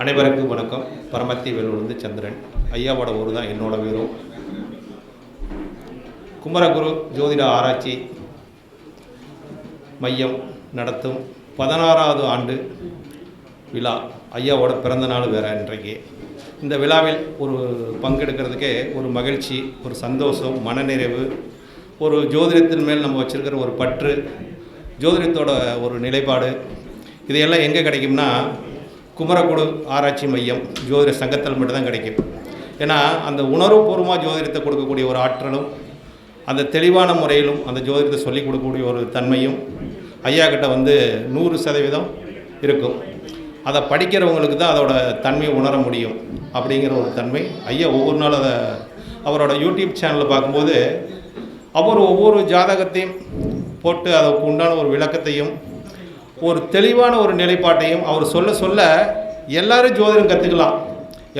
அனைவருக்கும் வணக்கம். பரமத்தி வேலூர்ந்து சந்திரன். ஐயாவோட ஊர் தான் என்னோட வீரம் குமரகுரு ஜோதிட ஆராய்ச்சி மையம் நடத்தும் பதினாறாவது ஆண்டு விழா. ஐயாவோட பிறந்த நாள் வேறு இன்றைக்கு. இந்த விழாவில் ஒரு பங்கெடுக்கிறதுக்கே ஒரு மகிழ்ச்சி ஒரு சந்தோஷம் மனநிறைவு ஒரு ஜோதிடத்தின் மேல் நம்ம வச்சுருக்கிற ஒரு பற்று ஜோதிடத்தோட ஒரு நிலைப்பாடு இதையெல்லாம் எங்கே கிடைக்கும்னா குமரகுடு ஆராய்ச்சி மையம் ஜோதிட சங்கத்தில் மட்டும்தான் கிடைக்கும். ஏன்னா அந்த உணர்வுபூர்வமாக ஜோதிடத்தை கொடுக்கக்கூடிய ஒரு ஆற்றலும் அந்த தெளிவான முறையிலும் அந்த ஜோதிடத்தை சொல்லிக் கொடுக்கக்கூடிய ஒரு தன்மையும் ஐயா கிட்ட வந்து நூறு சதவீதம் இருக்கும். அதை படிக்கிறவங்களுக்கு தான் அதோட தன்மையை உணர முடியும் அப்படிங்கிற ஒரு தன்மை. ஐயா ஒவ்வொரு நாள் அதை அவரோட யூடியூப் சேனலில் பார்க்கும்போது அவர் ஒவ்வொரு ஜாதகத்தையும் போட்டு அதுக்கு உண்டான ஒரு விளக்கத்தையும் ஒரு தெளிவான ஒரு நிலைப்பாட்டையும் அவர் சொல்ல சொல்ல எல்லாரும் ஜோதிடம் கற்றுக்கலாம்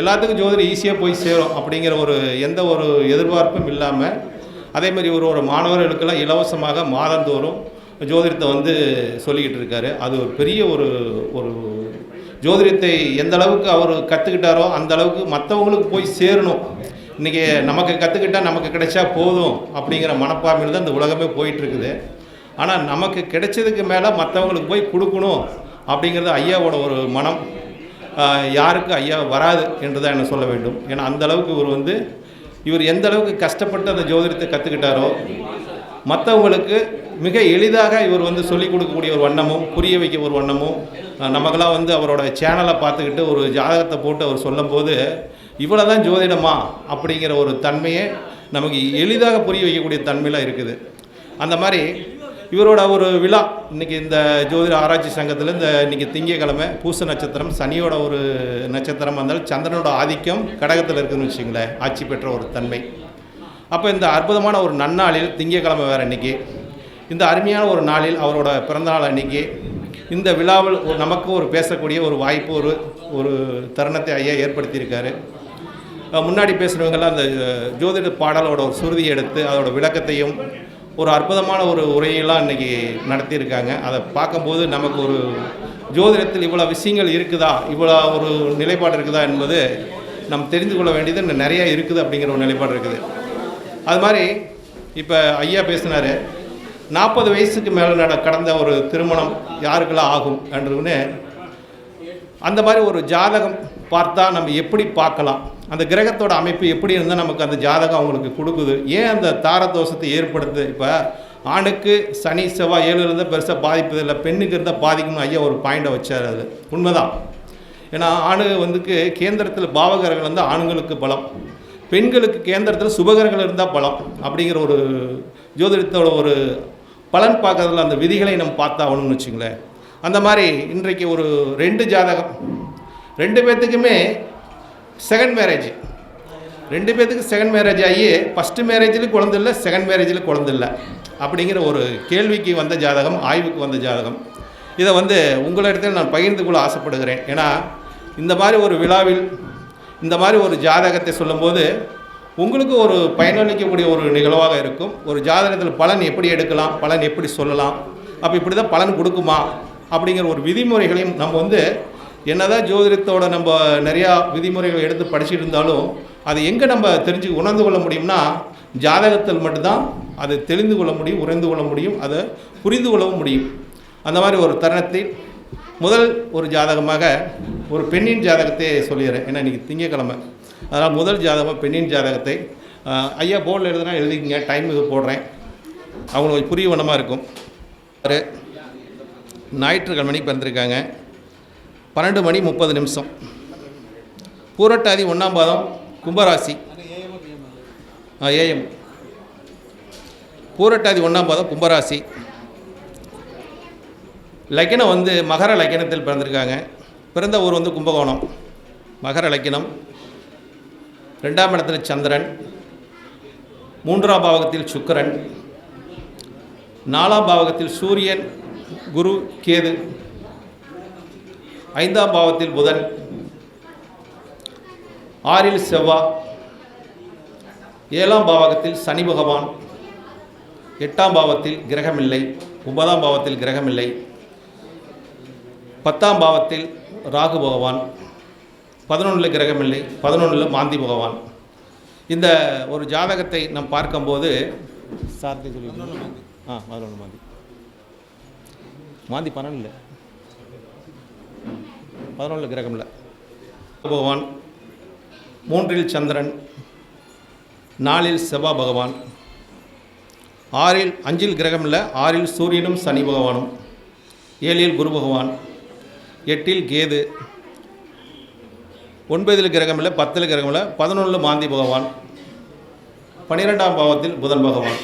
எல்லாத்துக்கும் ஜோதிடம் ஈஸியாக போய் சேரும் அப்படிங்கிற ஒரு எந்த ஒரு எதிர்பார்ப்பும் இல்லாமல் அதே மாதிரி ஒரு ஒரு மாணவர்களுக்கெல்லாம் இலவசமாக மாதந்தோறும் ஜோதிடத்தை வந்து சொல்லிக்கிட்டு இருக்காரு. அது ஒரு பெரிய ஒரு ஒரு ஜோதிடத்தை எந்த அளவுக்கு அவர் கற்றுக்கிட்டாரோ அந்த அளவுக்கு மற்றவங்களுக்கு போய் சேரணும். இன்றைக்கி நமக்கு கற்றுக்கிட்டால் நமக்கு கிடைச்சா போதும் அப்படிங்கிற மனப்பான்மையில் தான் இந்த உலகமே போயிட்டுருக்குது. ஆனால் நமக்கு கிடைச்சதுக்கு மேலே மற்றவங்களுக்கு போய் கொடுக்கணும் அப்படிங்கிறது ஐயாவோட ஒரு மனம். யாருக்கு ஐயா வராது என்று தான் என்ன சொல்ல வேண்டும். ஏன்னா அந்த அளவுக்கு இவர் வந்து இவர் எந்த அளவுக்கு கஷ்டப்பட்டு அந்த ஜோதிடத்தை கற்றுக்கிட்டாரோ மற்றவங்களுக்கு மிக எளிதாக இவர் வந்து சொல்லிக் கொடுக்கக்கூடிய ஒரு வண்ணமும் புரிய வைக்க ஒரு வண்ணமும் நமக்கெல்லாம் வந்து அவரோட சேனலை பார்த்துக்கிட்டு ஒரு ஜாதகத்தை போட்டு அவர் சொல்லும்போது இவ்வளோ தான் ஜோதிடமா அப்படிங்கிற ஒரு தன்மையை நமக்கு எளிதாக புரிய வைக்கக்கூடிய தன்மையெலாம் இருக்குது. அந்த மாதிரி இவரோட ஒரு விழா இன்னைக்கு இந்த ஜோதிட ஆராய்ச்சி சங்கத்தில் இந்த இன்றைக்கி திங்கக்கிழமை பூச நட்சத்திரம் சனியோட ஒரு நட்சத்திரம் வந்தால் சந்திரனோட ஆதிக்கம் கடகத்தில் இருக்குதுன்னு வச்சுங்களேன் ஆட்சி பெற்ற ஒரு தன்மை. அப்போ இந்த அற்புதமான ஒரு நன்னாளில் திங்கக்கிழமை வேறு இன்றைக்கி இந்த அருமையான ஒரு நாளில் அவரோட பிறந்தநாள் அன்றைக்கி இந்த விழாவில் நமக்கு ஒரு பேசக்கூடிய ஒரு வாய்ப்பு ஒரு ஒரு தருணத்தை ஐயா ஏற்படுத்தியிருக்காரு. முன்னாடி பேசுகிறவங்கெல்லாம் அந்த ஜோதிட பாடலோட ஒரு சுருதியை எடுத்து அதோட விளக்கத்தையும் ஒரு அற்புதமான ஒரு உரையெல்லாம் இன்றைக்கி நடத்தியிருக்காங்க. அதை பார்க்கும்போது நமக்கு ஒரு ஜோதிடத்தில் இவ்வளோ விஷயங்கள் இருக்குதா? இவ்வளோ ஒரு நிலைப்பாடு இருக்குதா என்பது நம்ம தெரிந்து கொள்ள வேண்டியது இன்னும் நிறையா இருக்குது அப்படிங்கிற ஒரு நிலைப்பாடு இருக்குது. அது மாதிரி இப்போ ஐயா பேசினார் நாற்பது வயசுக்கு மேலே நட கடந்த ஒரு திருமணம் யாருக்கெல்லாம் ஆகும் என்றுன்னு அந்த மாதிரி ஒரு ஜாதகம் பார்த்தா நம்ம எப்படி பார்க்கலாம்? அந்த கிரகத்தோட அமைப்பு எப்படி இருந்தால் நமக்கு அந்த ஜாதகம் அவங்களுக்கு கொடுக்குது. ஏன் அந்த தாரதோஷத்தை ஏற்படுத்துது? இப்போ ஆணுக்கு சனி செவ்வாய் ஏழு இருந்தால் பெருசாக பாதிப்பது இல்லை. பெண்ணுக்கு இருந்தால் பாதிக்கணும் ஐயா ஒரு பாயிண்டை வச்சார் அது உண்மைதான். ஏன்னா ஆணு வந்துக்கு கேந்திரத்தில் பாவகரங்கள் வந்து ஆணுங்களுக்கு பலம். பெண்களுக்கு கேந்திரத்தில் சுபகரங்கள் இருந்தால் பலம். அப்படிங்கிற ஒரு ஜோதிடத்தோட ஒரு பலன் பார்க்கறதுல அந்த விதிகளை நம்ம பார்த்தாகணும்னு வச்சுங்களேன். அந்த மாதிரி இன்றைக்கு ஒரு ரெண்டு ஜாதகம். ரெண்டு பேர்த்துக்குமே செகண்ட் மேரேஜ் ரெண்டு பேர்த்துக்கு செகண்ட் மேரேஜ் ஆகி ஃபஸ்ட்டு மேரேஜில் குழந்தை இல்லை செகண்ட் மேரேஜில் குழந்தை இல்லை. அப்படிங்கிற ஒரு கேள்விக்கு வந்த ஜாதகம் ஆய்வுக்கு வந்த ஜாதகம். இதை வந்து உங்களிடத்தில் நான் பகிர்ந்து கொள்ள ஆசைப்படுகிறேன். ஏன்னா இந்த மாதிரி ஒரு விழாவில் இந்த மாதிரி ஒரு ஜாதகத்தை சொல்லும்போது உங்களுக்கு ஒரு பயனளிக்கக்கூடிய ஒரு நிகழ்வாக இருக்கும். ஒரு ஜாதகத்தில் பலன் எப்படி எடுக்கலாம் பலன் எப்படி சொல்லலாம் அப்போ இப்படி தான் பலன் கொடுக்குமா அப்படிங்கிற ஒரு விதிமுறைகளையும் நம்ம வந்து என்னதான் ஜோதிடத்தோட நம்ம நிறையா விதிமுறைகள் எடுத்து படிச்சுட்டு இருந்தாலும் அதை எங்கே நம்ம தெரிஞ்சு உணர்ந்து கொள்ள முடியும்னா ஜாதகத்தில் மட்டும்தான் அதை தெரிந்து கொள்ள முடியும் உறைந்து கொள்ள முடியும் அதை புரிந்து கொள்ளவும் முடியும். அந்த மாதிரி ஒரு தருணத்தில் முதல் ஒரு ஜாதகமாக ஒரு பெண்ணின் ஜாதகத்தை சொல்லிடுறேன். ஏன்னா இன்றைக்கி திங்கக்கிழமை. அதனால் முதல் ஜாதகம் பெண்ணின் ஜாதகத்தை ஐயா போர்டில் எழுதுனா எழுதிக்கிங்க டைம் இது போடுறேன். அவங்களுக்கு புரியவனமாக இருக்கும். ஒரு ஞாயிற்றுக்கிழமைக்கு பிறந்திருக்காங்க. பன்னெண்டு மணி முப்பது நிமிஷம். பூரட்டாதி ஒன்றாம் பாதம் கும்பராசி. ஏஎம். பூரட்டாதி ஒன்றாம் பாதம் கும்பராசி. லக்கினம் வந்து மகர லக்கினத்தில் பிறந்திருக்காங்க. பிறந்த ஊர் வந்து கும்பகோணம். மகர லக்கினம். ரெண்டாம் இடத்துல சந்திரன். மூன்றாம் பாவகத்தில் சுக்கிரன். நாலாம் பாவகத்தில் சூரியன் குரு கேது. ஐந்தாம் பாவத்தில் புதன் ஆறில் செவ்வா ஏழாம் பாவகத்தில் சனி பகவான் எட்டாம் பாவத்தில் கிரகமில்லை ஒன்பதாம் பாவத்தில் கிரகமில்லை பத்தாம் பாவத்தில் ராகு பகவான் பதினொன்றில் கிரகமில்லை பதினொன்றில் மாந்தி பகவான். இந்த ஒரு ஜாதகத்தை நாம் பார்க்கும்போது சார்த்தி சொல்லி ஆ பதினொன்று மாந்தி. மாந்தி பன்னெண்டு பதினொன்று கிரகமில். பகவான் மூன்றில் சந்திரன் நாலில் செவ்வா பகவான் ஆறில் அஞ்சில் கிரகம் இல்லை ஆறில் சூரியனும் சனி பகவானும் ஏழில் குரு பகவான் எட்டில் கேது ஒன்பதில் கிரகம் இல்லை பத்தில் கிரகமில்லை பதினொன்றில் மாந்தி பகவான் பன்னிரெண்டாம் பாவத்தில் புதன் பகவான்.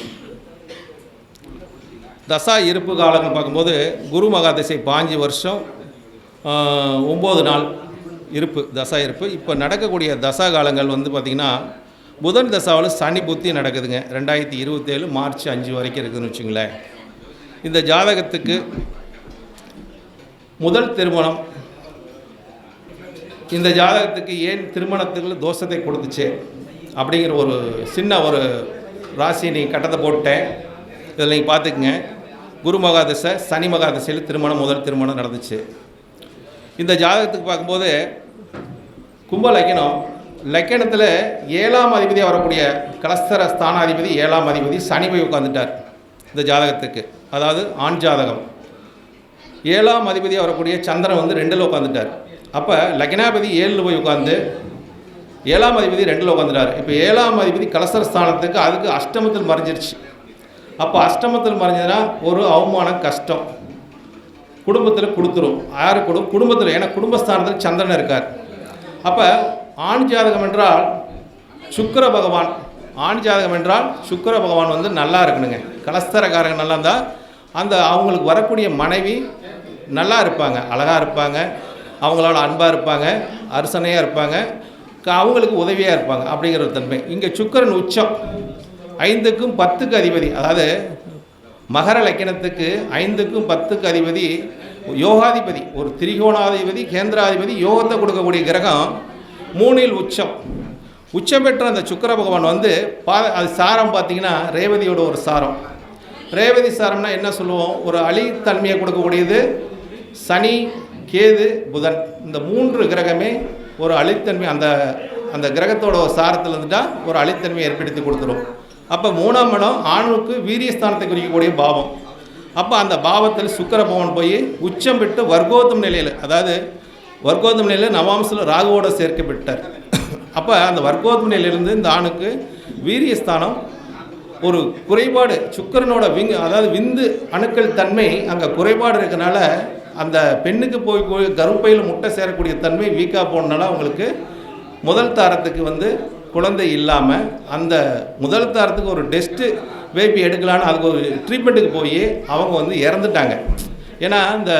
தசா இருப்பு காலங்கள் பார்க்கும்போது குரு மகாதசை பாஞ்சு வருஷம் ஒம்பது நாள் இருப்பு தசா இருப்பு. இப்போ நடக்கக்கூடிய தசா காலங்கள் வந்து பார்த்திங்கன்னா புதன் தசாவில் சனி புத்தி நடக்குதுங்க. ரெண்டாயிரத்தி இருபத்தேழு மார்ச் அஞ்சு வரைக்கும் இருக்குதுன்னு வச்சுங்களேன். இந்த ஜாதகத்துக்கு முதல் திருமணம் இந்த ஜாதகத்துக்கு ஏன் திருமணத்துக்கு தோஷத்தை கொடுத்துச்சு? அப்படிங்கிற ஒரு சின்ன ஒரு ராசி நீ கட்டத்தை போட்டேன். இதில் நீங்கள் பார்த்துக்குங்க. குரு மகாதசை சனி மகாதசையில் திருமணம் முதல் திருமணம் நடந்துச்சு. இந்த ஜாதகத்துக்கு பார்க்கும்போது கும்ப லக்கணம் லக்கணத்தில் ஏழாம் அதிபதியாக வரக்கூடிய கலஸ்தர ஸ்தானாதிபதி ஏழாம் அதிபதி சனி போய் உட்காந்துட்டார் இந்த ஜாதகத்துக்கு. அதாவது ஆண் ஜாதகம். ஏழாம் அதிபதியாக வரக்கூடிய சந்திரன் வந்து ரெண்டில் உட்காந்துட்டார் அப்போ லக்னாபதி ஏழில் போய் உட்காந்து ஏழாம் அதிபதி ரெண்டில் உட்காந்துட்டார் இப்போ ஏழாம் அதிபதி கலசர ஸ்தானத்துக்கு அதுக்கு அஷ்டமத்தில் மறைஞ்சிருச்சு. அப்போ அஷ்டமத்தில் மறைஞ்சதுன்னா ஒரு அவமான கஷ்டம். குடும்பத்தில் கொடுத்துரும். யாரு கொடு குடும்பத்தில் ஏன்னா குடும்பஸ்தானத்தில் சந்திரன் இருக்கார். அப்போ ஆண் ஜாதகம் என்றால் சுக்கர பகவான். ஆண் ஜாதகம் என்றால் சுக்கர பகவான் வந்து நல்லா இருக்கணுங்க. கலஸ்தரக்காரங்க நல்லா இருந்தால் அந்த அவங்களுக்கு வரக்கூடிய மனைவி நல்லா இருப்பாங்க. அழகாக இருப்பாங்க. அவங்களோட அன்பாக இருப்பாங்க. அரசனையாக இருப்பாங்க. க- அவங்களுக்கு உதவியாக இருப்பாங்க. அப்படிங்கிற ஒரு தன்மை. இங்கே சுக்கிரன் உச்சம். ஐந்துக்கும் பத்துக்கு அதிபதி. அதாவது மகர லக்கணத்துக்கு ஐந்துக்கும் பத்துக்கு அதிபதி யோகாதிபதி ஒரு திரிகோணாதிபதி கேந்திராதிபதி யோகத்தை கொடுக்கக்கூடிய கிரகம் மூணில் உச்சம். உச்சம் பெற்ற அந்த சுக்கிர பகவான் வந்து பா அது சாரம் பார்த்தீங்கன்னா ரேவதியோட ஒரு சாரம். ரேவதி சாரம்னா என்ன சொல்லுவோம்? ஒரு அழித்தன்மையை கொடுக்கக்கூடியது சனி கேது புதன். இந்த மூன்று கிரகமே ஒரு அழித்தன்மை அந்த அந்த கிரகத்தோட சாரத்தில் இருந்துட்டால் ஒரு அழித்தன்மையை ஏற்படுத்தி கொடுத்துரும். அப்போ மூணாம் இடம் ஆணுக்கு வீரியஸ்தானத்தை குறிக்கக்கூடிய பாவம். அப்போ அந்த பாவத்தில் சுக்கர பவன் போய் உச்சம் பெற்று வர்க்கோத்தம் நிலையில் அதாவது வர்க்கோத்தம் நிலையில் நவாம்சில் ராகுவோட சேர்க்கப்பட்டார் அப்போ அந்த வர்க்கோத்தம் நிலையிலிருந்து இந்த ஆணுக்கு வீரியஸ்தானம் ஒரு குறைபாடு சுக்கரனோட விங் அதாவது விந்து அணுக்கள் தன்மை அங்கே குறைபாடு இருக்கனால அந்த பெண்ணுக்கு போய் போய் கருப்பையில் முட்டை சேரக்கூடிய தன்மை வீக்காக போனனால அவங்களுக்கு முதல் தாரத்துக்கு வந்து குழந்தை இல்லாமல் அந்த முதல் தரத்துக்கு ஒரு டெஸ்ட்டு பேபி எடுக்கலான்னு அதுக்கு ஒரு ட்ரீட்மெண்ட்டுக்கு போய் அவங்க வந்து இறந்துட்டாங்க. ஏன்னா இந்த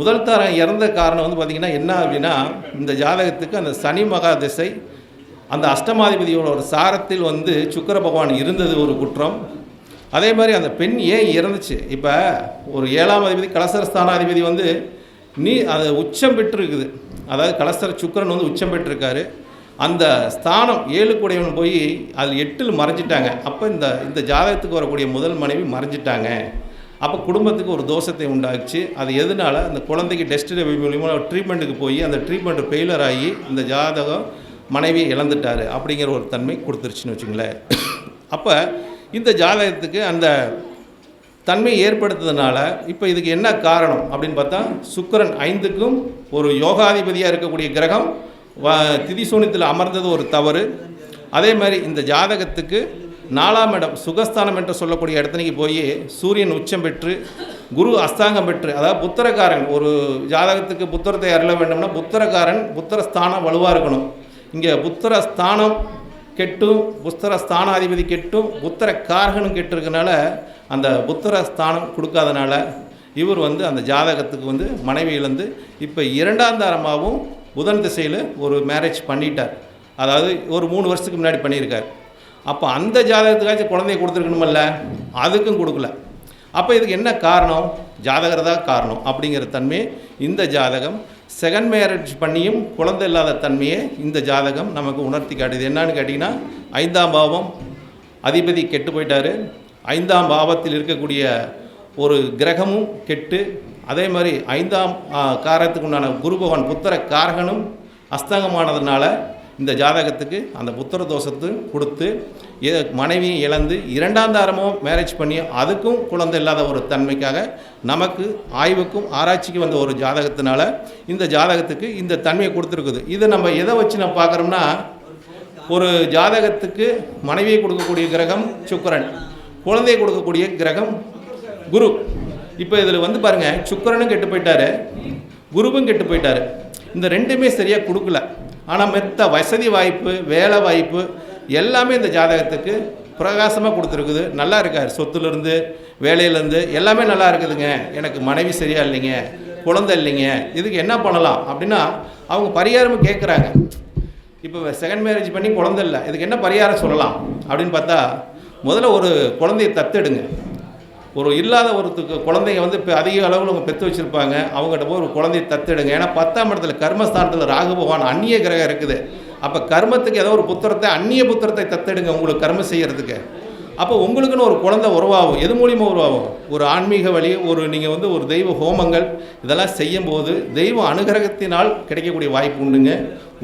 முதல் தரம் இறந்த காரணம் வந்து பார்த்திங்கன்னா என்ன அப்படின்னா இந்த ஜாதகத்துக்கு அந்த சனி மகா திசை அந்த அஷ்டமாதிபதியோட ஒரு சாரத்தில் வந்து சுக்கிர பகவான் இருந்தது ஒரு குற்றம். அதே மாதிரி அந்த பெண் ஏன் இறந்துச்சு? இப்போ ஒரு ஏழாம் அதிபதி கலசர ஸ்தானாதிபதி வந்து நீ அது உச்சம் பெற்றிருக்குது. அதாவது கலசர சுக்கிரன் வந்து உச்சம் பெற்றிருக்காரு. அந்த ஸ்தானம் ஏழு கூடையவன் போய் அதில் எட்டில் மறைஞ்சிட்டாங்க. அப்போ இந்த இந்த ஜாதகத்துக்கு வரக்கூடிய முதல் மனைவி மறைஞ்சிட்டாங்க. அப்போ குடும்பத்துக்கு ஒரு தோஷத்தை உண்டாச்சு. அது எதனால? அந்த குழந்தைக்கு டெஸ்ட் மூலியமாக ட்ரீட்மெண்ட்டுக்கு போய் அந்த ட்ரீட்மெண்ட் ஃபெயிலர் ஆகி அந்த ஜாதகம் மனைவியை இழந்துட்டாரு அப்படிங்கிற ஒரு தன்மை கொடுத்துருச்சுன்னு வச்சுங்களேன். அப்போ இந்த ஜாதகத்துக்கு அந்த தன்மை ஏற்படுத்துறதுனால இப்போ இதுக்கு என்ன காரணம் அப்படின்னு பார்த்தா சுக்கிரன் ஐந்துக்கும் ஒரு யோகாதிபதியாக இருக்கக்கூடிய கிரகம் திதிசூனியத்தில் அமர்ந்தது ஒரு தவறு. அதே மாதிரி இந்த ஜாதகத்துக்கு நாலாம் இடம் சுகஸ்தானம் என்று சொல்லக்கூடிய இடத்துக்கு போய் சூரியன் உச்சம் பெற்று குரு அஸ்தாங்கம் பெற்று அதாவது புத்திரக்காரன் ஒரு ஜாதகத்துக்கு புத்திரத்தை அருள வேண்டும்னா புத்திரக்காரன் புத்திரஸ்தானம் வலுவாக இருக்கணும். இங்கே புத்திரஸ்தானம் கெட்டும் புத்திர ஸ்தானாதிபதி கெட்டும் புத்திர காரகனும் கெட்டிருக்கனால அந்த புத்திர ஸ்தானம் கொடுக்காதனால இவர் வந்து அந்த ஜாதகத்துக்கு வந்து மனைவி இழந்து இப்போ இரண்டாம் தாரமாகவும் புதன் திசையில் ஒரு மேரேஜ் பண்ணிட்டார். அதாவது ஒரு மூணு வருஷத்துக்கு முன்னாடி பண்ணியிருக்கார். அப்போ அந்த ஜாதகத்துக்காச்சும் குழந்தைய கொடுத்துருக்கணுமல்ல? அதுக்கும் கொடுக்கல. அப்போ இதுக்கு என்ன காரணம்? ஜாதகர் தான் காரணம் அப்படிங்கிற தன்மையை இந்த ஜாதகம் செகண்ட் மேரேஜ் பண்ணியும் குழந்தை இல்லாத தன்மையை இந்த ஜாதகம் நமக்கு உணர்த்தி காட்டுது. என்னன்னு கேட்டிங்கன்னா ஐந்தாம் பாவம் அதிபதி கெட்டு போயிட்டார். ஐந்தாம் பாவத்தில் இருக்கக்கூடிய ஒரு கிரகமும் கெட்டு அதே மாதிரி ஐந்தாம் காரகத்துக்கு உண்டான குரு பகவான் புத்திர காரகனும் அஸ்தங்கமானதுனால இந்த ஜாதகத்துக்கு அந்த புத்திர தோஷத்தை கொடுத்து மனைவியும் இழந்து இரண்டாம் தாரமும் மேரேஜ் பண்ணி அதுக்கும் குழந்தை இல்லாத ஒரு தன்மைக்காக நமக்கு ஆய்வுக்கும் ஆராய்ச்சிக்கு வந்த ஒரு ஜாதகத்தினால இந்த ஜாதகத்துக்கு இந்த தன்மையை கொடுத்துருக்குது. இதை நம்ம எதை வச்சு நம்ம பார்க்குறோம்னா ஒரு ஜாதகத்துக்கு மனைவியை கொடுக்கக்கூடிய கிரகம் சுக்கரன் குழந்தையை கொடுக்கக்கூடிய கிரகம் குரு. இப்போ இதில் வந்து பாருங்கள் சுக்கரனும் கெட்டு போயிட்டாரு குருவும் கெட்டு போயிட்டாரு. இந்த ரெண்டுமே சரியாக கொடுக்கல. ஆனால் மெத்த வசதி வாய்ப்பு வேலை வாய்ப்பு எல்லாமே இந்த ஜாதகத்துக்கு பிரகாசமாக கொடுத்துருக்குது. நல்லா இருக்கார். சொத்துலேருந்து வேலையிலேருந்து எல்லாமே நல்லா இருக்குதுங்க. எனக்கு மனைவி சரியாக இல்லைங்க குழந்தை இல்லைங்க இதுக்கு என்ன பண்ணலாம் அப்படின்னா அவங்க பரிகாரமும் கேட்குறாங்க இப்போ செகண்ட் மேரேஜ் பண்ணி குழந்தை இல்லை இதுக்கு என்ன பரிகாரம் சொல்லலாம் அப்படின்னு பார்த்தா முதல்ல ஒரு குழந்தையை தத்தெடுங்க. ஒரு இல்லாத ஒருத்துக்கு குழந்தைங்க வந்து இப்போ அதிக அளவில் அவங்க பெற்று வச்சுருப்பாங்க அவங்ககிட்ட போய் ஒரு குழந்தைய தத்தெடுங்க. ஏன்னா பத்தாம் இடத்துல கர்மஸ்தானத்தில் ராகுபவான் அந்நிய கிரகம் இருக்குது. அப்போ கர்மத்துக்கு ஏதோ ஒரு புத்திரத்தை அந்நிய புத்திரத்தை தத்தெடுங்க உங்களுக்கு கர்மம் செய்கிறதுக்கு அப்போ உங்களுக்குன்னு ஒரு குழந்தை உருவாகும். எது மூலியமாக உருவாகும்? ஒரு ஆன்மீக வழி ஒரு நீங்கள் வந்து ஒரு தெய்வ ஹோமங்கள் இதெல்லாம் செய்யும்போது தெய்வ அனுகிரகத்தினால் கிடைக்கக்கூடிய வாய்ப்பு உண்டுங்க.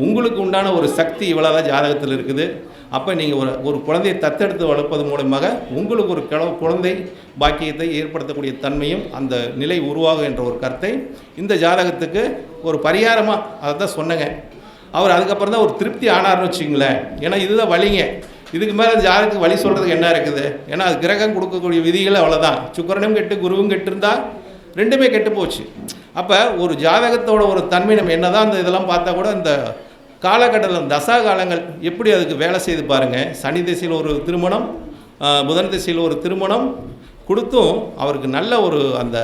உங்களுக்கு உண்டான ஒரு சக்தி இவ்வளோதான் ஜாதகத்தில் இருக்குது. அப்போ நீங்கள் ஒரு ஒரு குழந்தையை தத்தெடுத்து வளர்ப்பது மூலமாக உங்களுக்கு ஒரு கிள குழந்தை பாக்கியத்தை ஏற்படுத்தக்கூடிய தன்மையும் அந்த நிலை உருவாகும் என்ற ஒரு கருத்தை இந்த ஜாதகத்துக்கு ஒரு பரிகாரமாக அதை தான் சொன்னேங்க. அவர் அதுக்கப்புறம் தான் ஒரு திருப்தி ஆனார்னு வச்சுங்களேன் ஏன்னா இதுதான் வழிங்க. இதுக்கு மேலே ஜாதகத்துக்கு வழி சொல்கிறதுக்கு என்ன இருக்குது? ஏன்னா அது கிரகம் கொடுக்கக்கூடிய விதிகள் அவ்வளோதான் சுக்கரனும் கெட்டு குருவும் கெட்டிருந்தால் ரெண்டுமே கெட்டு போச்சு. அப்போ ஒரு ஜாதகத்தோட ஒரு தன்மை நம்ம என்ன தான் அந்த இதெல்லாம் பார்த்தா கூட இந்த காலகட்டத்தில் தசா காலங்கள் எப்படி அதுக்கு வேலை செய்து பாருங்கள் சனி திசையில் ஒரு திருமணம் புதன் திசையில் ஒரு திருமணம் கொடுத்தும் அவருக்கு நல்ல ஒரு அந்த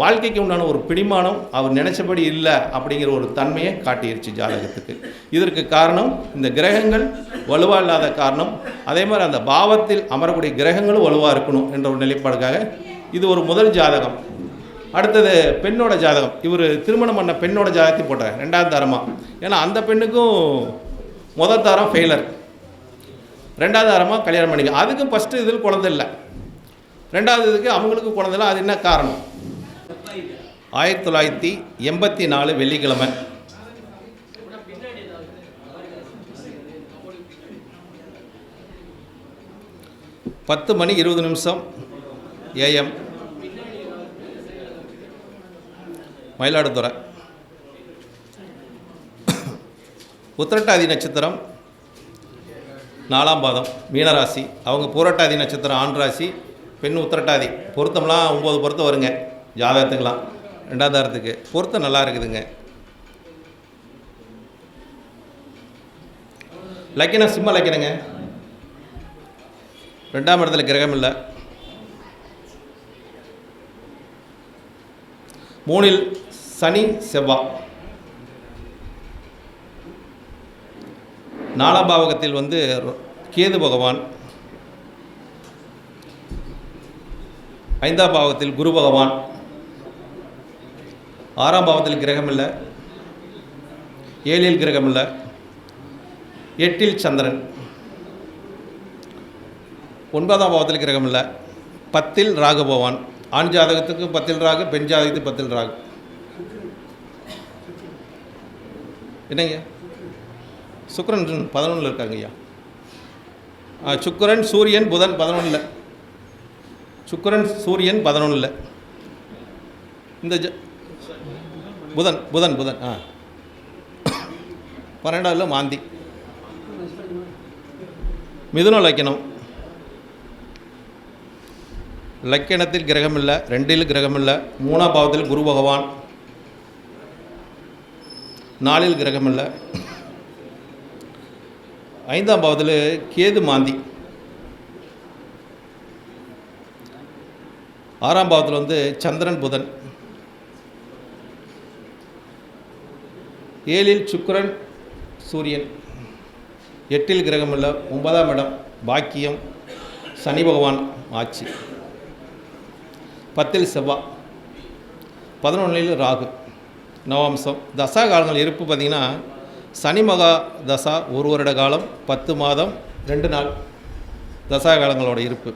வாழ்க்கைக்கு உண்டான ஒரு பிடிமானம் அவர் நினைச்சபடி இல்லை அப்படிங்கிற ஒரு தன்மையை காட்டிருச்சு ஜாதகத்துக்கு. இதற்கு காரணம் இந்த கிரகங்கள் வலுவாக இல்லாத காரணம். அதே மாதிரி அந்த பாவத்தில் அமரக்கூடிய கிரகங்களும் வலுவாக இருக்கணும் என்ற ஒரு நிலைப்பாடுக்காக இது ஒரு முதல் ஜாதகம். அடுத்தது பெண்ணோட ஜாதகம். இவர் திருமணம் பண்ண பெண்ணோட ஜாதகத்தை போட்டார் ரெண்டாவது தாரமாக ஏன்னா அந்த பெண்ணுக்கும் முதல் தாரம் ஃபெயிலர் ரெண்டாவது தாரமாக கல்யாணம் பண்ணிக்க. அதுக்கும் ஃபஸ்ட்டு இதில் குழந்தை இல்லை. ரெண்டாவது இதுக்கு அவங்களுக்கு குழந்தை இல்லை. அது என்ன காரணம்? ஆயிரத்தி தொள்ளாயிரத்தி எண்பத்தி நாலு வெள்ளிக்கிழமை. பத்து மணி இருபது நிமிஷம் ஏஎம் மயிலாடுதுறை. உத்திரட்டாதி நட்சத்திரம் நாலாம் பாதம் மீனராசி. அவங்க பூரட்டாதி நட்சத்திரம் ஆண் ராசி பெண் உத்திரட்டாதி. பொருத்தம்லாம் ஒம்பது பொருத்தம் வருங்க. ஜாதகத்துக்கெலாம் ரெண்டாம் தாரத்துக்கு. பொருத்தம் நல்லா இருக்குதுங்க. லக்கினம் சிம்ம லக்கினங்க. ரெண்டாம் இடத்துல கிரகம் இல்லை. மூணில் சனி செவ்வாய் நாலாம் பாவகத்தில் வந்து கேது பகவான். ஐந்தாம் பாவத்தில் குரு பகவான். ஆறாம் பாவத்தில் கிரகம் இல்லை. ஏழில் கிரகம் இல்லை. எட்டில் சந்திரன். ஒன்பதாம் பாவத்தில் கிரகம் இல்லை. பத்தில் ராகு பகவான். ஆண் ஜாதகத்துக்கு பத்தில் ராகு பெண் ஜாதகத்துக்கு பத்தில் ராகு. என்னங்க? சுக்கரன் பதினொன்றில் இருக்காங்க ஐயா ஆ, சூரியன் புதன் பதினொன்றில் சுக்கிரன் சூரியன் பதினொன்றில் இந்த ஜ புதன் புதன் புதன் ஆ. பன்னெண்டாவில் மாந்தி. மிதுன லக்கணம். லக்கணத்தில் கிரகம் இல்லை ரெண்டில் கிரகம் இல்லை மூணாம் பாவத்தில் குரு பகவான். நாலில் கிரகம் இல்லை ஐந்தாம் பாவத்தில் கேது மாந்தி. ஆறாம் பாவத்தில் வந்து சந்திரன் புதன். ஏழில் சுக்கரன் சூரியன். எட்டில் கிரகம் இல்லை ஒன்பதாம் இடம் பாக்கியம் சனி பகவான் ஆட்சி. பத்தில் செவ்வாய் பதினொன்றில் ராகு. நவாம்சம். தசா காலங்கள் இருப்பு பார்த்திங்கன்னா சனி மகா தசா ஒரு வருட காலம் பத்து மாதம் ரெண்டு நாள். தசா காலங்களோட இருப்பு.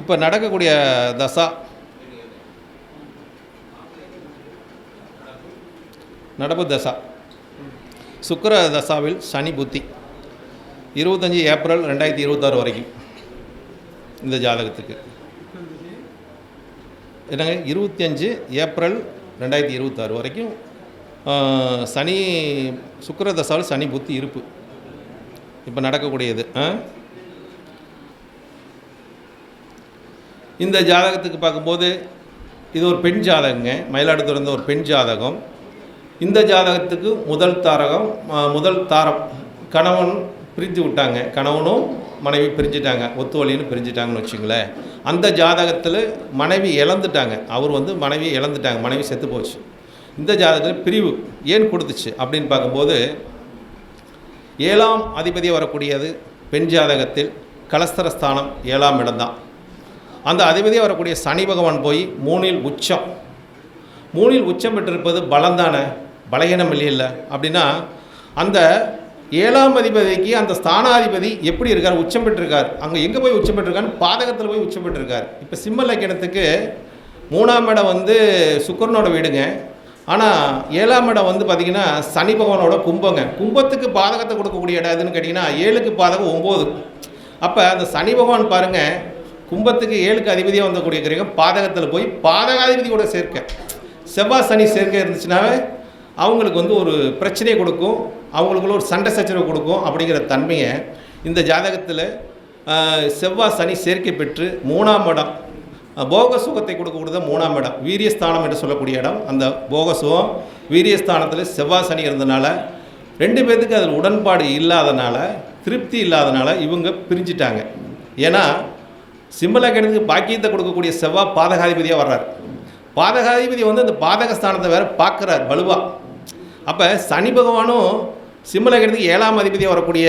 இப்போ நடக்கக்கூடிய தசா நடப்பு தசா. சுக்கர தசாவில் சனி புத்தி. இருபத்தஞ்சி ஏப்ரல் ரெண்டாயிரத்தி இருபத்தாறு வரைக்கும் இந்த ஜாதகத்துக்கு. என்னங்க? இருபத்தி அஞ்சு ஏப்ரல் ரெண்டாயிரத்தி இருபத்தாறு வரைக்கும் சனி சுக்கர தசாவில் சனி புத்தி இருப்பு. இப்போ நடக்கக்கூடியது ஆ? இந்த ஜாதகத்துக்கு பார்க்கும்போது இது ஒரு பெண் ஜாதகங்க மயிலாடுதுறை இருந்த ஒரு பெண் ஜாதகம். இந்த ஜாதகத்துக்கு முதல் தாரகம் முதல் தாரம் கணவன் பிரித்து விட்டாங்க. கணவனும் மனைவி பிரிஞ்சுட்டாங்க ஒத்து வழின்னு பிரிஞ்சுட்டாங்கன்னு வச்சுங்களேன். அந்த ஜாதகத்தில் மனைவி இழந்துட்டாங்க. அவர் வந்து மனைவி இழந்துட்டாங்க மனைவி செத்து போச்சு. இந்த ஜாதகத்தில் பிரிவு ஏன் கொடுத்துச்சு அப்படின்னு பார்க்கும்போது ஏழாம் அதிபதி வரக்கூடியது பெண் ஜாதகத்தில் கலஸ்தரஸ்தானம் ஏழாம் இடம்தான். அந்த அதிபதி வரக்கூடிய சனி பகவான் போய் மூணில் உச்சம். மூணில் உச்சம் பெற்றிருப்பது பலந்தானே பலகீனம் இல்லை. அப்படின்னா அந்த ஏழாம் அதிபதிக்கு அந்த ஸ்தானாதிபதி எப்படி இருக்கார்? உச்சம் பெற்றிருக்கார். அங்கே எங்கே போய் உச்சம் பெற்றிருக்காருன்னு பாதகத்தில் போய் உச்சம் பெற்றிருக்கார். இப்போ சிம்ம லக்கணத்துக்கு மூணாம் இடம் வந்து சுக்கரனோட வீடுங்க. ஆனால் ஏழாம் இடம் வந்து பார்த்திங்கன்னா சனி பகவானோட கும்பங்க. கும்பத்துக்கு பாதகத்தை கொடுக்கக்கூடிய இடம் எதுன்னு கேட்டிங்கன்னா ஏழுக்கு பாதகம் ஒம்பது. அப்போ அந்த சனி பகவான் பாருங்கள் கும்பத்துக்கு ஏழுக்கு அதிபதியாக வந்தக்கூடிய கிரகம் பாதகத்தில் போய் பாதகாதிபதியோட சேர்க்க. செவ்வாய் சனி சேர்க்கை இருந்துச்சுனாவே அவங்களுக்கு வந்து ஒரு பிரச்சனையை கொடுக்கும். அவங்களுக்குள்ள ஒரு சண்டை சச்சரவு கொடுக்கும் அப்படிங்கிற தன்மையை இந்த ஜாதகத்தில் செவ்வாய் சனி சேர்க்கை பெற்று மூணாம் இடம் போக சுகத்தை கொடுக்கக்கூடியது மூணாம் இடம் வீரியஸ்தானம் என்று சொல்லக்கூடிய இடம். அந்த போக சுகம் வீரியஸ்தானத்தில் செவ்வாய் சனி இருந்தனால ரெண்டு பேர்த்துக்கு அதில் உடன்பாடு இல்லாதனால திருப்தி இல்லாதனால இவங்க பிரிஞ்சிட்டாங்க. ஏன்னா சிம்மலக்கணத்துக்கு பாக்கியத்தை கொடுக்கக்கூடிய செவ்வாய் பாதகாதிபதியாக வர்றார். பாதகாதிபதி வந்து அந்த பாதகஸ்தானத்தை வேறு பார்க்குறார் வலுவா. அப்போ சனி பகவானும் சிம்மலகணத்துக்கு ஏழாம் அதிபதியாக வரக்கூடிய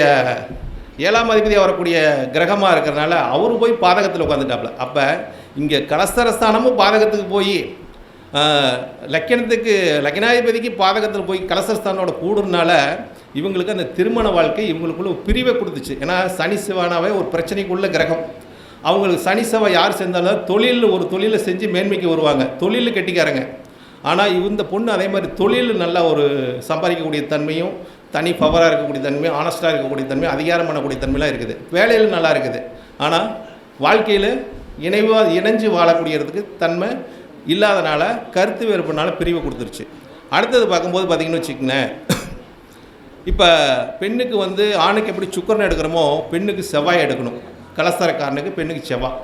ஏழாம் அதிபதியாக வரக்கூடிய கிரகமாக இருக்கிறனால அவர் போய் பாதகத்தில் உட்காந்துட்டாப்புல அப்போ இங்கே கலஸ்தரஸ்தானமும் பாதகத்துக்கு போய் லக்கணத்துக்கு லக்னாதிபதிக்கு பாதகத்தில் போய் கலசஸ்தானோட கூடுறனால இவங்களுக்கு அந்த திருமண வாழ்க்கை இவங்களுக்குள்ள பிரிவை கொடுத்துச்சு. ஏன்னா சனி சிவானாவே ஒரு பிரச்சனைக்குள்ள கிரகம். அவங்களுக்கு சனி செவ்வாய் யார் சேர்ந்தாலும் தொழிலில் ஒரு தொழிலை செஞ்சு மேன்மைக்கு வருவாங்க. தொழிலில் கெட்டிக்காரங்க. ஆனால் இந்த பொண்ணு அதே மாதிரி தொழில் நல்லா ஒரு சம்பாதிக்கக்கூடிய தன்மையும் தனி பவராக இருக்கக்கூடிய தன்மை ஆனஸ்டாக இருக்கக்கூடிய தன்மை அதிகாரம் பண்ணக்கூடிய தன்மைலாம் இருக்குது. வேலையில் நல்லா இருக்குது. ஆனால் வாழ்க்கையில் இணைவாக இணைஞ்சு வாழக்கூடியதுக்கு தன்மை இல்லாதனால கருத்து வேறுபடினால பிரிவு கொடுத்துருச்சு. அடுத்தது பார்க்கும்போது பார்த்தீங்கன்னு வச்சுக்கோங்களேன். இப்போ பெண்ணுக்கு வந்து ஆணுக்கு எப்படி சுக்கரன் எடுக்கிறோமோ பெண்ணுக்கு செவ்வாய் எடுக்கணும். கலசரக்காரனுக்கு பெண்ணுக்கு செவ்வாய்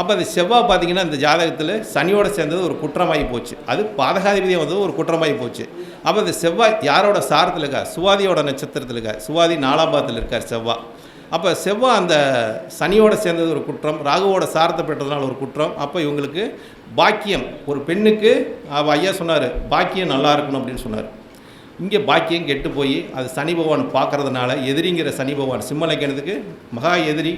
அப்போ அந்த செவ்வாய் பார்த்தீங்கன்னா இந்த ஜாதகத்தில் சனியோட சேர்ந்தது ஒரு குற்றமாகி போச்சு. அது பாதகாதிபதியாக வந்தது ஒரு குற்றமாகி போச்சு. அப்போ இந்த செவ்வாய் யாரோட சாரத்தில் இருக்கா? சுவாதியோட நட்சத்திரத்தில் இருக்கா? சுவாதி நாலாம் பாதத்தில் இருக்கார் செவ்வாய். அப்போ செவ்வாய் அந்த சனியோட சேர்ந்தது ஒரு குற்றம் ராகுவோட சாரத்தை பெற்றதுனால ஒரு குற்றம். அப்போ இவங்களுக்கு பாக்கியம் ஒரு பெண்ணுக்கு அவள் ஐயா சொன்னார் பாக்கியம் நல்லா இருக்கணும் அப்படின்னு சொன்னார். இங்கே பாக்கியம் கெட்டு போய் அது சனி பகவான் பார்க்கறதுனால எதிரிங்கிற சனி பகவான் சிம்மலைக்கிறதுக்கு மகா எதிரி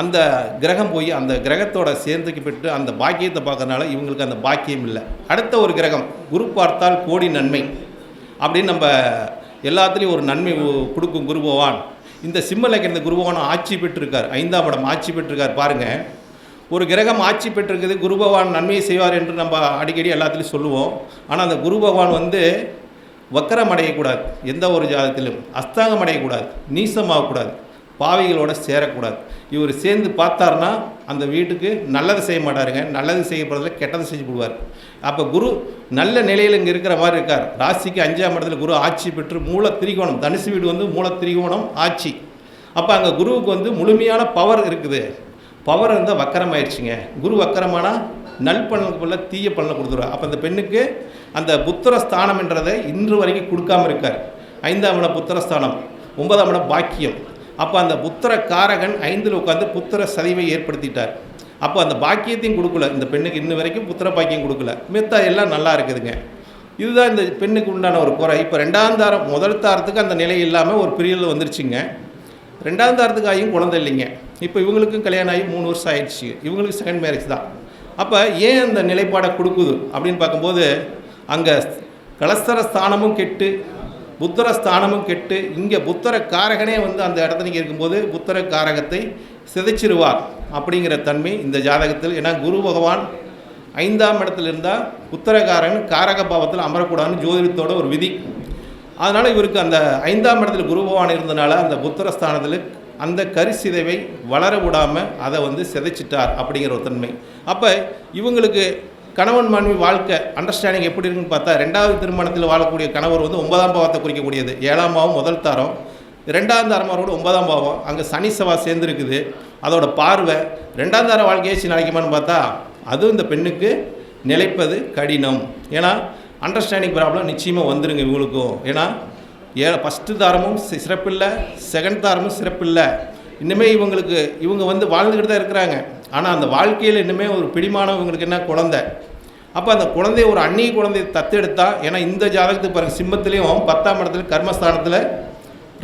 அந்த கிரகம் போய் அந்த கிரகத்தோட சேர்ந்துக்கு பெற்று அந்த பாக்கியத்தை பார்க்கறதுனால இவங்களுக்கு அந்த பாக்கியம் இல்லை. அடுத்த ஒரு கிரகம் குரு பார்த்தால் கோடி நன்மை அப்படின்னு நம்ம எல்லாத்துலேயும் ஒரு நன்மை கொடுக்கும் குரு பகவான். இந்த சிம்மலக்கணத்து குரு பகவான் ஆட்சி பெற்றிருக்கார். ஐந்தாம் இடம் ஆட்சி பெற்றிருக்கார் பாருங்கள் ஒரு கிரகம் ஆட்சி பெற்றிருக்குது குரு பகவான் நன்மையை செய்வார் என்று நம்ம அடிக்கடி எல்லாத்துலேயும் சொல்லுவோம். ஆனால் அந்த குரு பகவான் வந்து வக்கரம் அடையக்கூடாது. எந்த ஒரு ஜாதத்திலும் அஸ்தாங்கம் அடையக்கூடாது. நீசமாகக்கூடாது. பாவிகளோட சேரக்கூடாது. இவர் சேர்ந்து பார்த்தாருன்னா அந்த வீட்டுக்கு நல்லது செய்ய மாட்டாருங்க. நல்லது செய்யப்படுறதுல கெட்டது செஞ்சு போடுவார். அப்போ குரு நல்ல நிலையில் இங்கே இருக்கிற மாதிரி இருக்கார். ராசிக்கு அஞ்சாம் இடத்துல குரு ஆட்சி பெற்று மூல திரிகோணம் தனுசு வீடு வந்து மூல திரிகோணம் ஆட்சி. அப்போ அங்கே குருவுக்கு வந்து முழுமையான பவர் இருக்குது. பவர் இருந்தால் வக்கரம் ஆயிடுச்சுங்க குரு வக்கரமானால் நல் போல தீய பலனை கொடுத்துருவார். அப்போ அந்த பெண்ணுக்கு அந்த புத்திர ஸ்தானம்ன்றதை இன்று வரைக்கும் கொடுக்காம இருக்கார். ஐந்தாம் இடம் புத்திரஸ்தானம் ஒன்பதாம் இடம் பாக்கியம். அப்போ அந்த புத்திர காரகன் ஐந்தில் உட்காந்து புத்திர சதிவை ஏற்படுத்திட்டார். அப்போ அந்த பாக்கியத்தையும் கொடுக்கல. இந்த பெண்ணுக்கு இன்ன வரைக்கும் புத்திர பாக்கியம் கொடுக்கல. மித்த எல்லாம் நல்லா இருக்குதுங்க. இதுதான் இந்த பெண்ணுக்கு உண்டான ஒரு குறை. இப்போ ரெண்டாம் தாரம் முதல் தாரத்துக்கு அந்த நிலை இல்லாமல் ஒரு பிரியல் வந்துருச்சுங்க. ரெண்டாம் தாரத்துக்கு ஆகியும் குழந்தை இல்லைங்க. இப்போ இவங்களுக்கும் கல்யாணம் ஆகி மூணு வருஷம் ஆயிடுச்சு. இவங்களுக்கு செகண்ட் மேரேஜ் தான். அப்போ ஏன் அந்த நிலைப்பாடை கொடுக்குது? அப்படின்னு பார்க்கும்போது அங்கே கலஸ்தர ஸ்தானமும் கெட்டு புத்தர ஸ்தானமும் கெட்டு இங்கே புத்தர காரகனே வந்து அந்த இடத்துல இருக்கும்போது புத்தர காரகத்தை சிதைச்சிருவார் அப்படிங்கிற தன்மை இந்த ஜாதகத்தில். ஏன்னா குரு பகவான் ஐந்தாம் இடத்துல இருந்தால் புத்தரகாரன் காரக பாவத்தில் அமரக்கூடாதுன்னு ஜோதிடத்தோட ஒரு விதி. அதனால் இவருக்கு அந்த ஐந்தாம் இடத்துல குரு பகவான் இருந்தனால அந்த புத்திரஸ்தானத்தில் அந்த கரிசிதைவை வளர விடாமல் அதை வந்து சிதைச்சிட்டார் அப்படிங்கிற ஒரு தன்மை. அப்போ இவங்களுக்கு கணவன் மனைவி வாழ்க்கை அண்டர்ஸ்டாண்டிங் எப்படி இருக்குன்னு பார்த்தா ரெண்டாவது திருமணத்தில் வாழக்கூடிய கணவர் வந்து ஒன்பதாம் பாவத்தை குறிக்கக்கூடியது. ஏழாம் பாவம் முதல் தரம். ரெண்டாம் தரமாரோட ஒன்பதாம் பாவம். அங்கே சனி செவ்வா சேர்ந்துருக்குது. அதோட பார்வை ரெண்டாம் தர வாழ்க்கையை வச்சு நினைக்குமான்னு பார்த்தா அதுவும் இந்த பெண்ணுக்கு நிலைப்பது கடினம். ஏன்னா அண்டர்ஸ்டாண்டிங் ப்ராப்ளம் நிச்சயமாக வந்துருங்க இவங்களுக்கும். ஏன்னா ஏ ஃபஸ்ட்டு தாரமும் சிறப்பில்லை செகண்ட் தாரமும் சிறப்பில்லை. இன்னுமே இவங்களுக்கு இவங்க வந்து வாழ்ந்துக்கிட்டு தான் இருக்கிறாங்க. ஆனால் அந்த வாழ்க்கையில் இன்னுமே ஒரு பிடிமானவங்களுக்கு என்ன குழந்தை? அப்போ அந்த குழந்தைய ஒரு அந்நிய குழந்தைய தத்தெடுத்தா ஏன்னா இந்த ஜாதகத்துக்கு பாருங்கள் சிம்மத்துலேயும் பத்தாம் இடத்துல கர்மஸ்தானத்தில்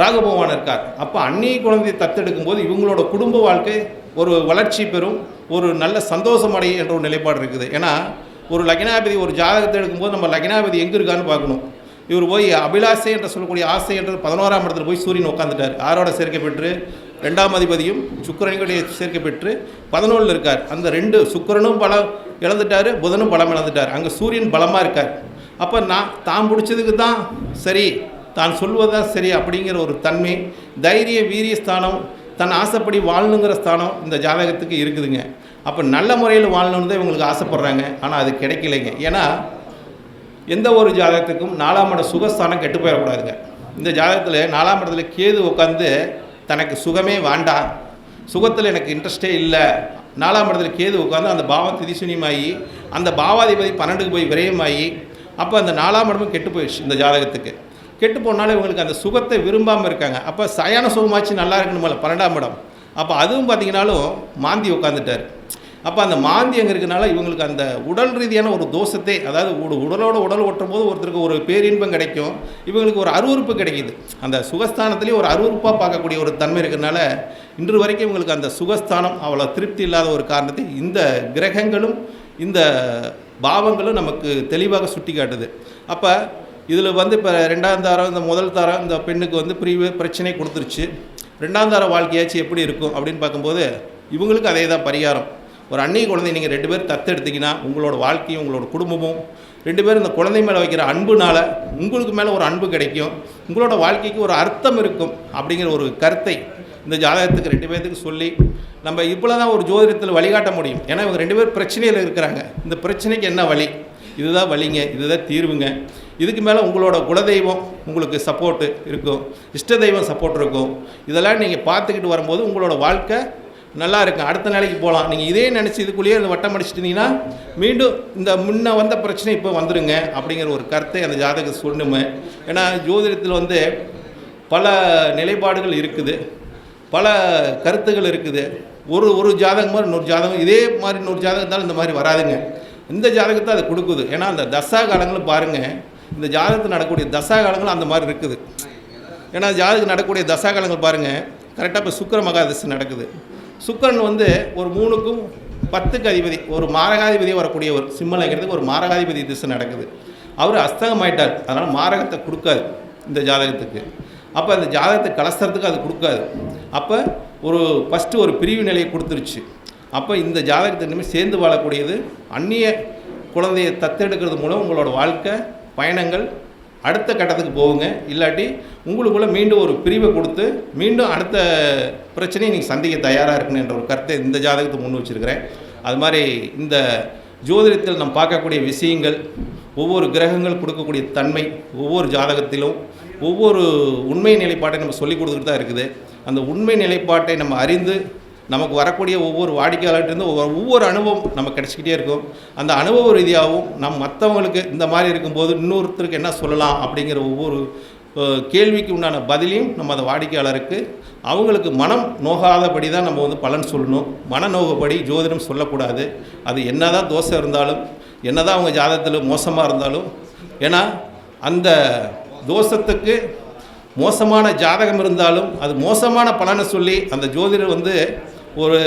ராகு பகவான் இருக்கார். அப்போ அந்நிய குழந்தையை தத்தெடுக்கும் போது இவங்களோட குடும்ப வாழ்க்கை ஒரு வளர்ச்சி பெறும் ஒரு நல்ல சந்தோஷம் என்ற ஒரு நிலைப்பாடு இருக்குது. ஏன்னா ஒரு லக்னாபதி ஒரு ஜாதகத்தை எடுக்கும்போது நம்ம லக்னாபதி எங்கே இருக்கான்னு பார்க்கணும். இவர் போய் அபிலாசை என்று சொல்லக்கூடிய ஆசை என்று பதினோராம் இடத்துல போய் சூரியன் உட்காந்துட்டார் ஆரோட சேர்க்கை பெற்று ரெண்டாம் அதிபதியும் சுக்கரனுடைய சேர்க்கை பெற்று பதினொன்றில் இருக்கார். அந்த ரெண்டு சுக்கிரனும் பலம் இழந்துட்டார் புதனும் பலம் இழந்துட்டார். அங்கே சூரியன் பலமாக இருக்கார். அப்போ நான் தான் பிடிச்சதுக்கு தான் சரி தான் சொல்வதுதான் சரி அப்படிங்கிற ஒரு தன்மை தைரிய வீரிய ஸ்தானம் தன் ஆசைப்படி வாழணுங்கிற ஸ்தானம் இந்த ஜாதகத்துக்கு இருக்குதுங்க. அப்போ நல்ல முறையில் வாழணுன்னு தான் இவங்களுக்கு ஆசைப்படுறாங்க. ஆனால் அது கிடைக்கலைங்க. ஏன்னா எந்த ஒரு ஜாதகத்துக்கும் நாலாம் இட சுகஸ்தானம் கெட்டு போயிடக்கூடாதுங்க இந்த ஜாதகத்தில் நாலாம் இடத்துல கேது உட்காந்து தனக்கு சுகமே வேண்டாம் சுகத்தில் எனக்கு இன்ட்ரெஸ்டே இல்லை. நாலாம் இடத்துல கேது உட்காந்து அந்த பாவம் திதிசுனியமாகி அந்த பாவாதிபதி பன்னெண்டுக்கு போய் விரயமாகி அப்போ அந்த நாலாம் இடமும் கெட்டு போயிடுச்சு இந்த ஜாதகத்துக்கு. கெட்டு போனாலே இவங்களுக்கு அந்த சுகத்தை விரும்பாமல் இருக்காங்க. அப்போ சயான சுகமாச்சு நல்லா இருக்கணுமில்ல பன்னெண்டாம் இடம். அப்போ அதுவும் பார்த்தீங்கன்னாலும் மாந்தி உட்காந்துட்டார் அப்போ அந்த மாந்தி அங்கே இருக்கனால இவங்களுக்கு அந்த உடல் ரீதியான ஒரு தோஷத்தை அதாவது ஒரு உடலோட உடல் ஒட்டும் போது ஒருத்தருக்கு ஒரு பேரின்பம் கிடைக்கும். இவங்களுக்கு ஒரு அருவருப்பு கிடைக்கிது. அந்த சுகஸ்தானத்துலேயே ஒரு அருவறுப்பாக பார்க்கக்கூடிய ஒரு தன்மை இருக்கிறனால இன்று வரைக்கும் இவங்களுக்கு அந்த சுகஸ்தானம் அவ்வளோ திருப்தி இல்லாத ஒரு காரணத்தை இந்த கிரகங்களும் இந்த பாவங்களும் நமக்கு தெளிவாக சுட்டி காட்டுது அப்போ இதில் வந்து இப்போ ரெண்டாம் தாரம் இந்த முதல் தாரம் இந்த பெண்ணுக்கு வந்து பிரிவு பிரச்சனை கொடுத்துருச்சு. ரெண்டாம் தார வாழ்க்கையாச்சும் எப்படி இருக்கும் அப்படின்னு பார்க்கும்போது இவங்களுக்கு அதே தான் பரிகாரம். ஒரு அந்நிய குழந்தை நீங்கள் ரெண்டு பேர் தத்தெடுத்தீங்கன்னா உங்களோட வாழ்க்கையும் உங்களோட குடும்பமும் ரெண்டு பேரும் இந்த குழந்தை மேலே வைக்கிற அன்புனால் உங்களுக்கு மேலே ஒரு அன்பு கிடைக்கும். உங்களோட வாழ்க்கைக்கு ஒரு அர்த்தம் இருக்கும் அப்படிங்கிற ஒரு கருத்தை இந்த ஜாதகத்துக்கு ரெண்டு பேர்த்துக்கு சொல்லி நம்ம இவ்வளோ தான் ஒரு ஜோதிடத்தில் வழிகாட்ட முடியும். ஏன்னா இவங்க ரெண்டு பேர் பிரச்சனையில் இருக்கிறாங்க. இந்த பிரச்சனைக்கு என்ன வழி? இதுதான் வழிங்க இதுதான் தீர்வுங்க. இதுக்கு மேலே உங்களோட குலதெய்வம் உங்களுக்கு சப்போர்ட்டு இருக்கும். இஷ்ட தெய்வம் சப்போர்ட் இருக்கும். இதெல்லாம் நீங்கள் பார்த்துக்கிட்டு வரும்போது உங்களோட வாழ்க்கை நல்லா இருக்கும் அடுத்த நிலைக்கு போகலாம் நீங்கள் இதே நினச்சி இதுக்குள்ளேயே இந்த வட்டம் அடிச்சிட்டிங்கன்னா மீண்டும் இந்த முன்ன வந்த பிரச்சனை இப்போ வந்துடுங்க அப்படிங்கிற ஒரு கருத்தை அந்த ஜாதகம் சொல்லணுமே ஏன்னா ஜோதிடத்தில் வந்து பல நிலைப்பாடுகள் இருக்குது. பல கருத்துகள் இருக்குது. ஒரு ஒரு ஜாதகம் மாதிரி இன்னொரு ஜாதகம். இதே மாதிரி இன்னொரு ஜாதகம் இருந்தாலும் இந்த மாதிரி வராதுங்க. இந்த ஜாதகத்தை அது கொடுக்குது. ஏன்னா அந்த தசா காலங்களும் பாருங்கள் இந்த ஜாதகத்தில் நடக்கக்கூடிய தசா காலங்களும் அந்த மாதிரி இருக்குது. ஏன்னா ஜாதகம் நடக்கக்கூடிய தசா காலங்கள் பாருங்கள் கரெக்டாக இப்போ சுக்கிர மகாதசை நடக்குது. சுக்கரன் வந்து ஒரு மூணுக்கும் பத்துக்கு அதிபதி ஒரு மாரகாதிபதியாக வரக்கூடிய ஒரு சிம்மலங்கிறதுக்கு ஒரு மாரகாதிபதி திசை நடக்குது. அவர் அஸ்தகம் ஆயிட்டார். அதனால் மாரகத்தை கொடுக்காது இந்த ஜாதகத்துக்கு. அப்போ அந்த ஜாதகத்தை கலசுறதுக்கு அது கொடுக்காது. அப்போ ஒரு ஃபஸ்ட்டு ஒரு பிரிவு நிலையை கொடுத்துருச்சு. அப்போ இந்த ஜாதகத்தை இனிமேல் சேர்ந்து வாழக்கூடியது அந்நிய குழந்தையை தத்தெடுக்கிறது மூலம் உங்களோட வாழ்க்கை பயணங்கள் அடுத்த கட்டத்துக்கு போகுங்க. இல்லாட்டி உங்களுக்குள்ளே மீண்டும் ஒரு பிரிவை கொடுத்து மீண்டும் அடுத்த பிரச்சனையை நீங்கள் சந்திக்க தயாராக இருக்கணும் என்ற ஒரு கருத்தை இந்த ஜாதகத்தை முன் வச்சிருக்கிறேன். அது மாதிரி இந்த ஜோதிடத்தில் நாம் பார்க்கக்கூடிய விஷயங்கள் ஒவ்வொரு கிரகங்கள் கொடுக்கக்கூடிய தன்மை ஒவ்வொரு ஜாதகத்திலும் ஒவ்வொரு உண்மை நிலைப்பாட்டை நம்ம சொல்லி கொடுத்துட்டு தான் இருக்குது. அந்த உண்மை நிலைப்பாட்டை நம்ம அறிந்து நமக்கு வரக்கூடிய ஒவ்வொரு வாடிக்கையாளர்கிட்டருந்து ஒவ்வொரு ஒவ்வொரு அனுபவம் நமக்கு கிடச்சிக்கிட்டே இருக்கும். அந்த அனுபவ ரீதியாகவும் நம் மற்றவங்களுக்கு இந்த மாதிரி இருக்கும்போது இன்னொருத்தருக்கு என்ன சொல்லலாம் அப்படிங்கிற ஒவ்வொரு கேள்விக்கு உண்டான பதிலையும் நம்ம அந்த வாடிக்கையாளருக்கு அவங்களுக்கு மனம் நோகாதபடி தான் நம்ம வந்து பலன் சொல்லணும். மன நோகப்படி ஜோதிடம் சொல்லக்கூடாது. அது என்னதான் தோசை இருந்தாலும் என்னதான் அவங்க ஜாதகத்தில் மோசமாக இருந்தாலும் ஏன்னா அந்த தோஷத்துக்கு மோசமான ஜாதகம் இருந்தாலும் அது மோசமான பலனை சொல்லி அந்த ஜோதிடர் வந்து ஒரு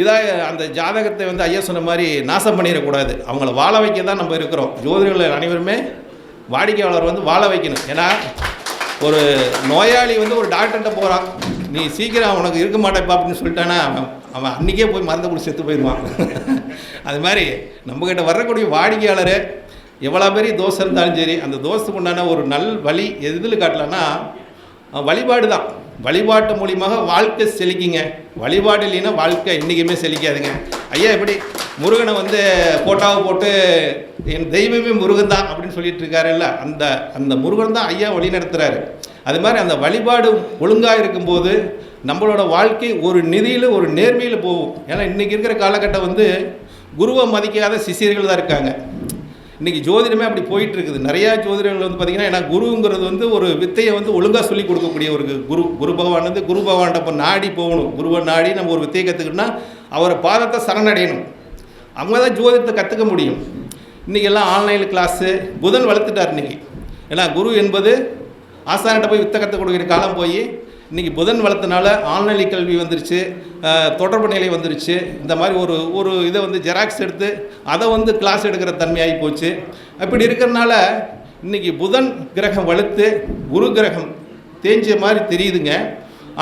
இதாக அந்த ஜாதகத்தை வந்து ஐயா சொன்ன மாதிரி நாசம் பண்ணிடக்கூடாது. அவங்கள வாழ வைக்க தான் நம்ம இருக்கிறோம். ஜோதிடர்கள் அனைவருமே வாடிக்கையாளர் வந்து வாழ வைக்கணும். ஏன்னா ஒரு நோயாளி வந்து ஒரு டாக்டர்கிட்ட போகிறான் நீ சீக்கிரம் உனக்கு இருக்க மாட்டேப்பா அப்படின்னு சொல்லிட்டானா அவன் அவன் அன்றைக்கே போய் மருந்து கூட செத்து போயிடுவான். அது மாதிரி நம்மக்கிட்ட வரக்கூடிய வாடிக்கையாளர் எவ்வளோ பெரிய தோசை இருந்தாலும் சரி அந்த தோசைக்கு உண்டான ஒரு நல் வழி எதில் காட்டலான்னா வழிபாடு தான் வழிபாட்டு மூலியமாக வாழ்க்கை செழிக்குங்க. வழிபாடு இல்லைன்னா வாழ்க்கை என்றைக்குமே செழிக்காதுங்க. ஐயா எப்படி முருகனை வந்து ஃபோட்டோவை போட்டு என் தெய்வமே முருகன் தான் அப்படின்னு சொல்லிட்டு இருக்காருல்ல அந்த அந்த முருகன் தான் ஐயா வழி நடத்துகிறாரு அது மாதிரி அந்த வழிபாடு ஒழுங்காக இருக்கும்போது நம்மளோட வாழ்க்கை ஒரு நிதியில் ஒரு நேர்மையில் போகும். ஏன்னா இன்றைக்கி இருக்கிற காலகட்டம் வந்து குருவை மதிக்காத சிசியர்கள் தான் இருக்காங்க. இன்றைக்கி ஜோதிடமே அப்படி போயிட்டு இருக்குது நிறையா ஜோதிடங்கள் வந்து பார்த்திங்கன்னா ஏன்னா குருங்கிறது வந்து ஒரு வித்தையை வந்து ஒழுங்காக சொல்லி கொடுக்கக்கூடிய ஒரு குரு குரு பகவான் வந்து குரு பகவான்கிட்ட இப்போ நாடி போகணும். குருவை நாடி நம்ம ஒரு வித்தையை கற்றுக்கிட்டோம்னா அவரை பாதத்தை சரணடையணும். அவங்க தான் ஜோதிடத்தை கற்றுக்க முடியும். இன்றைக்கி எல்லாம் ஆன்லைன் கிளாஸு புதன் வளர்த்துட்டார் இன்றைக்கி ஏன்னா குரு என்பது ஆசானிட்ட போய் வித்தை கற்றுக் கொடுக்குற காலம் போய் இன்றைக்கி புதன் வளர்த்தனால ஆன்லைன் கல்வி வந்துருச்சு. தொடர்பு நிலை வந்துருச்சு. இந்த மாதிரி ஒரு ஒரு இதை வந்து ஜெராக்ஸ் எடுத்து அதை வந்து கிளாஸ் எடுக்கிற தன்மையாகி போச்சு. அப்படி இருக்கிறனால இன்றைக்கி புதன் கிரகம் வலுத்து குரு கிரகம் தேஞ்ச மாதிரி தெரியுதுங்க.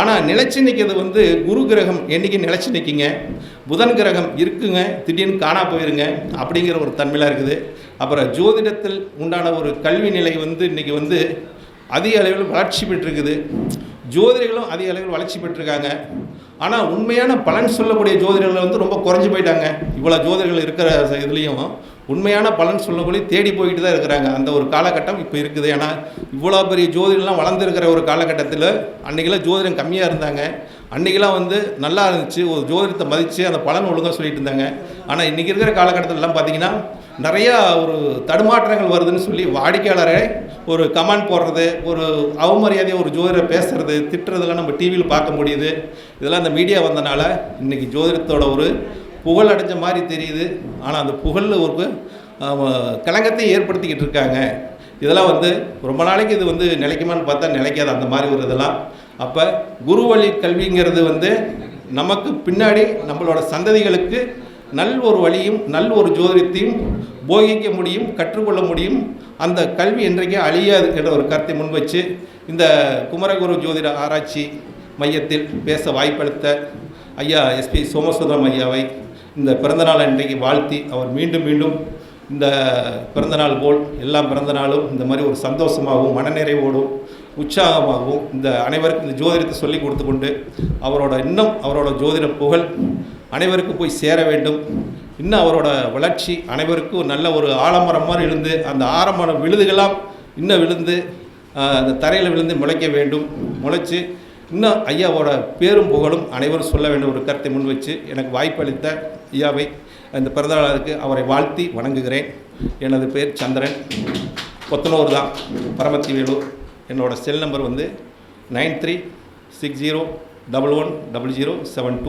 ஆனால் நிலைச்சு நிற்கிறது வந்து குரு கிரகம் என்றைக்கு நிலைச்சு நிற்கிங்க புதன் கிரகம் இருக்குங்க திடீர்னு காணா போயிருங்க அப்படிங்கிற ஒரு தன்மையாக இருக்குது. அப்புறம் ஜோதிடத்தில் உண்டான ஒரு கல்வி நிலை வந்து இன்றைக்கி வந்து அதிக அளவில் வளர்ச்சி பெற்றிருக்குது. ஜோதிடர்களும் அதிக அளவில் வளர்ச்சி பெற்றிருக்காங்க. ஆனால் உண்மையான பலன் சொல்லக்கூடிய ஜோதிடர்கள் வந்து ரொம்ப குறைஞ்சி போயிட்டாங்க. இவ்வளோ ஜோதிடர்கள் இருக்கிற இதுலேயும் உண்மையான பலன் சொல்லக்கூடிய தேடி போயிட்டு தான் இருக்கிறாங்க. அந்த ஒரு காலகட்டம் இப்போ இருக்குது. ஏன்னா இவ்வளோ பெரிய ஜோதிடம்லாம் வளர்ந்துருக்கிற ஒரு காலகட்டத்தில் அன்றைக்கெல்லாம் ஜோதிடம் கம்மியாக இருந்தாங்க. அன்றைக்கெல்லாம் வந்து நல்லா இருந்துச்சு. ஒரு ஜோதிடத்தை மதித்து அந்த பலன் ஒழுங்காக சொல்லிட்டு இருந்தாங்க. ஆனால் இன்றைக்கி இருக்கிற காலகட்டத்திலலாம் பார்த்தீங்கன்னா நிறையா ஒரு தடுமாற்றங்கள் வருதுன்னு சொல்லி வாடிக்கையாளரை ஒரு கமெண்ட் போடுறது ஒரு அவமரியாதையை ஒரு ஜோதிடரை பேசுறது திட்டுறதெல்லாம் நம்ம டிவியில் பார்க்க முடியுது. இதெல்லாம் அந்த மீடியா வந்தனால இன்றைக்கி ஜோதிடத்தோட ஒரு புகழ் அடைஞ்ச மாதிரி தெரியுது. ஆனால் அந்த புகழில் ஒரு கலங்கத்தையும் ஏற்படுத்திக்கிட்டு இருக்காங்க. இதெல்லாம் வந்து ரொம்ப நாளைக்கு இது வந்து நிலைக்குமான்னு பார்த்தா நிலைக்காது. அந்த மாதிரி ஒரு இதெல்லாம் அப்போ குரு வழி கல்விங்கிறது வந்து நமக்கு பின்னாடி நம்மளோட சந்ததிகளுக்கு நல் ஒரு வழியும் நல் ஒரு ஜோதிடத்தையும் போகிக்க முடியும் கற்றுக்கொள்ள முடியும். அந்த கல்வி என்றைக்கே அழியாது என்ற ஒரு கருத்தை முன்வச்சு இந்த குமரகுரு ஜோதிட ஆராய்ச்சி மையத்தில் பேச வாய்ப்பளித்த ஐயா எஸ்பி சோமசுந்தரம் ஐயாவை இந்த பிறந்தநாள் இன்றைக்கு வாழ்த்தி அவர் மீண்டும் மீண்டும் இந்த பிறந்தநாள் போல் எல்லா பிறந்தநாளும் இந்த மாதிரி ஒரு சந்தோஷமாகவும் மனநிறைவோடும் உற்சாகமாகவும் இந்த அனைவருக்கும் இந்த ஜோதிடத்தை சொல்லி கொடுத்து கொண்டு அவரோட இன்னும் அவரோட ஜோதிட புகழ் அனைவருக்கும் போய் சேர வேண்டும். இன்னும் அவரோட வளர்ச்சி அனைவருக்கும் நல்ல ஒரு ஆலமரம் மாதிரி இருந்து அந்த ஆரம்பரம் விழுதுகளாம் இன்னும் விழுந்து அந்த தரையில் விழுந்து முளைக்க வேண்டும். முளைச்சு இன்னும் ஐயாவோட பேரும் புகழும் அனைவரும் சொல்ல வேண்டும் ஒரு கருத்தை முன் வச்சு. எனக்கு வாய்ப்பளித்த ஐயாவை இந்த பிறந்தநாளுக்கு அவரை வாழ்த்தி வணங்குகிறேன். எனது பேர் சந்திரன். கொத்தனூர் தான் பரமத்தி வேலூர். என்னோட செல் நம்பர் வந்து nine three six zero double one double zero seven two